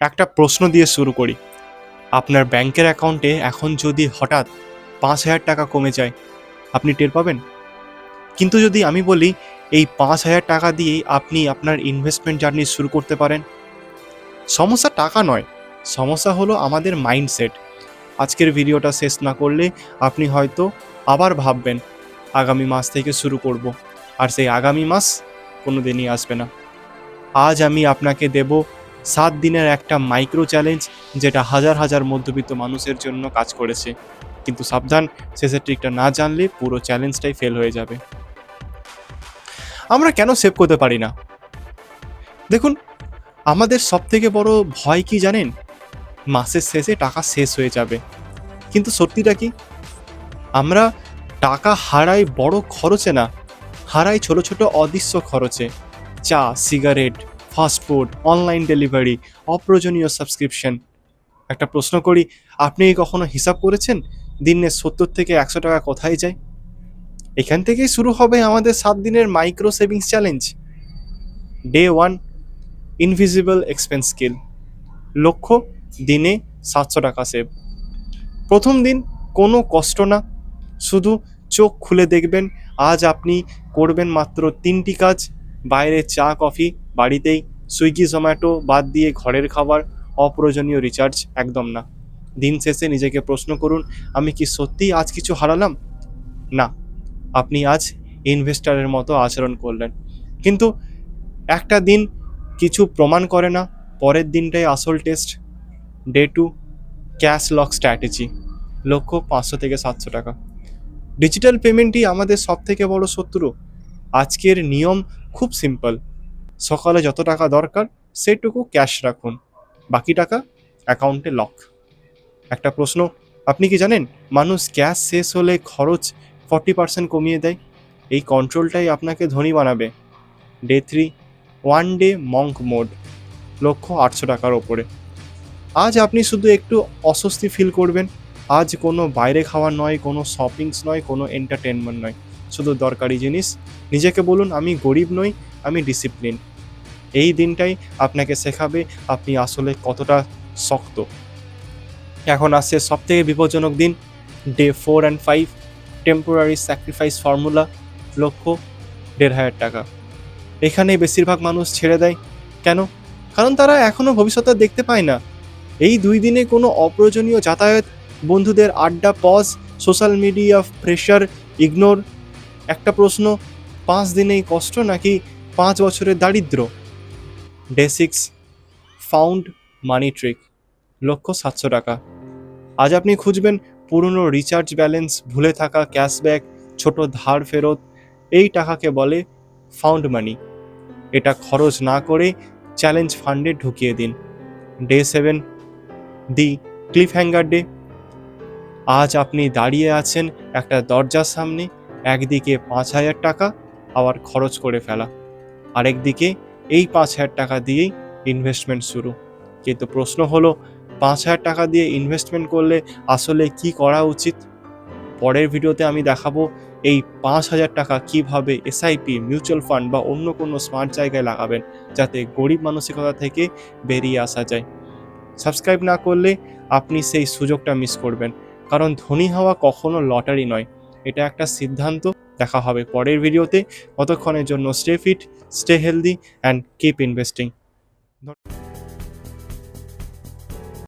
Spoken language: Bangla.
একটা প্রশ্ন দিয়ে শুরু করি। আপনার ব্যাংকের অ্যাকাউন্টে এখন যদি হঠাৎ পাঁচ হাজার টাকা কমে যায়, আপনি টের পাবেন? কিন্তু যদি আমি বলি, এই পাঁচ হাজার টাকা দিয়েই আপনি আপনার ইনভেস্টমেন্ট জার্নি শুরু করতে পারেন, সমস্যা টাকা নয়। সমস্যা হলো আমাদের মাইন্ডসেট আজকের ভিডিওটা শেষ না করলে আপনি হয়তো আবার ভাববেন, আগামী মাস থেকে শুরু করব। আর সেই আগামী মাস কোনো দিনই আসবে না। আজ আমি আপনাকে দেব সাত দিনের একটা মাইক্রো চ্যালেঞ্জ যেটা হাজার হাজার মধ্যবিত্ত মানুষের জন্য কাজ করেছে। কিন্তু সাবধান, শেষের ট্রিকটা না জানলে পুরো চ্যালেঞ্জটাই ফেল হয়ে যাবে। আমরা কেন সেভ করতে পারি না? দেখুন, আমাদের সব থেকে বড় ভয় কি জানেন? মাসের শেষে টাকা শেষ হয়ে যাবে। কিন্তু সত্যিটা কি? আমরা টাকা হারাই বড় খরচে না হারাই ছোট ছোট অদৃশ্য খরচে। চা cigarette fast food online delivery, subscription subscription. একটা প্রশ্ন করি, আপনি কি কখনো হিসাব করেছেন দিনে সত্তর থেকে একশো টাকা কোথায় যায়? এখান থেকেই শুরু হবে আমাদের সাত দিনের micro savings challenge day one invisible expense skill লক্ষ্য, দিনে সাতশো টাকা সেভ প্রথম দিন কোনো কষ্ট না, শুধু চোখ খুলে দেখবেন, আজ আপনি করবেন মাত্র তিনটি কাজ, বাইরে চা, কফি বাড়িতেই সুইগি, জোম্যাটো বাদ দিয়ে ঘরের খাবার, অপ্রয়োজনীয় রিচার্জ একদম না। দিন শেষে নিজেকে প্রশ্ন করুন, আমি কি সত্যিই আজ কিছু হারালাম? না, আপনি আজ ইনভেস্টারের মতো আচরণ করলেন। কিন্তু একটা দিন কিছু প্রমাণ করে না, পরের দিনটাই আসল test day two cash lock strategy লক্ষ্য পাঁচশো থেকে সাতশো টাকা। ডিজিটাল পেমেন্টই আমাদের সব থেকে বড় শত্রু। আজকের নিয়ম খুব সিম্পল সকালে যত টাকা দরকার, সেটুকু ক্যাশ রাখুন। বাকি টাকা অ্যাকাউন্টে লক একটা প্রশ্ন, আপনি কি জানেন, মানুষ ক্যাশ শেষ হলে খরচ ফর্টি পার্সেন্ট কমিয়ে দেয়? এই কন্ট্রোলটাই আপনাকে ধনী বানাবে। Day three one day monk mode লক্ষ্য আটশো টাকার ওপরে। আজ আপনি শুধু একটু অস্বস্তি ফিল করবেন। আজ কোনো বাইরে খাওয়া নয়, কোনো শপিংস নয়, কোনো এন্টারটেনমেন্ট নয়। শুধু দরকারি জিনিস। নিজেকে বলুন, আমি গরিব নই, আমি ডিসিপ্লিন এই দিনটাই আপনাকে শেখাবে আপনি আসলে কতটা শক্ত। এখন আসছে সব থেকে বিপজ্জনক দিন day four and five temporary sacrifice formula লক্ষ্য, দেড় হাজার টাকা। এখানে বেশিরভাগ মানুষ ছেড়ে দেয়। কেন? কারণ তারা এখনও ভবিষ্যতে দেখতে পায় না। এই দুই দিনে কোনো অপ্রয়োজনীয় যাতায়াত, বন্ধুদের আড্ডা pause social media pressure ignore একটা প্রশ্ন, পাঁচ দিনেই কষ্ট নাকি পাঁচ বছরের দারিদ্র? Day six found money trick লক্ষ্য সাতশো টাকা। আজ আপনি খুঁজবেন পুরনো রিচার্জ ব্যালেন্স ভুলে থাকা ক্যাশব্যাক ছোট ধার ফেরত, এই টাকাকে বলে ফাউন্ড মানি এটা খরচ না করে চ্যালেঞ্জ ফান্ডে ঢুকিয়ে দিন। Day seven the cliffhanger day আজ আপনি দাঁড়িয়ে আছেন একটা দরজার সামনে, একদিকে পাঁচ হাজার টাকা, আবার খরচ করে ফেলা। আরেকদিকে এই পাঁচ হাজার টাকা দিয়েই ইনভেস্টমেন্ট শুরু। কিন্তু প্রশ্ন হলো, পাঁচ হাজার টাকা দিয়ে ইনভেস্টমেন্ট করলে আসলে কি করা উচিত? পরের ভিডিওতে আমি দেখাবো এই পাঁচ হাজার টাকা কীভাবে এসআইপি মিউচুয়াল ফান্ড বা অন্য কোনো স্মার্ট জায়গায় লাগাবেন, যাতে গরিব মানসিকতা থেকে বেরিয়ে আসা যায়। সাবস্ক্রাইব না করলে আপনি সেই সুযোগটা মিস করবেন। কারণ ধনী হওয়া কখনো লটারি নয়। এটা একটা সিদ্ধান্ত। দেখা হবে পরের ভিডিওতে। ততক্ষণের জন্য stay fit stay healthy and keep investing